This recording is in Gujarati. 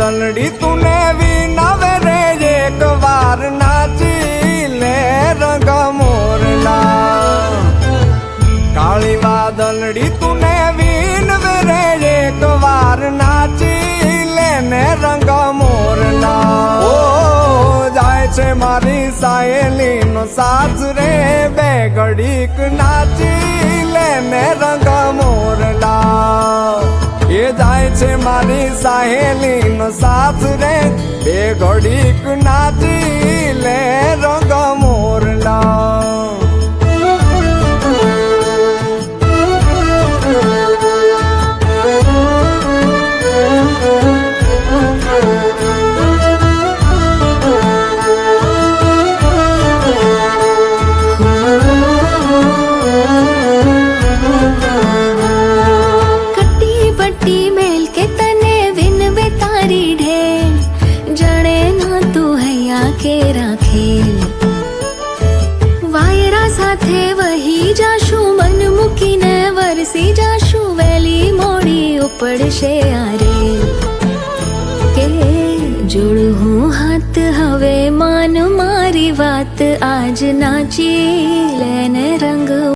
વાદળડી તુને વિનાવે રે, એક વાર નાચી લે રંગ મોરલા. કાળી વાદળડી તુને વિનવે રે, એક વાર નાચી લે ને રંગ મોરલા. ઓ, જાય છે મારી સાયલી નો સાથ રે, બે ઘડીક જાય છે મારી સાહેલી નો સાથ રે. બે ઘડીક કે રાખેલ? વાયરા સાથે વહી જાશું, મન મૂકીને વરસી જાશું, વેલી મોડી ઉપડશે આરે. કે જોડું હું હાથ, હવે માન મારી વાત આજ નાચી, લેને રંગ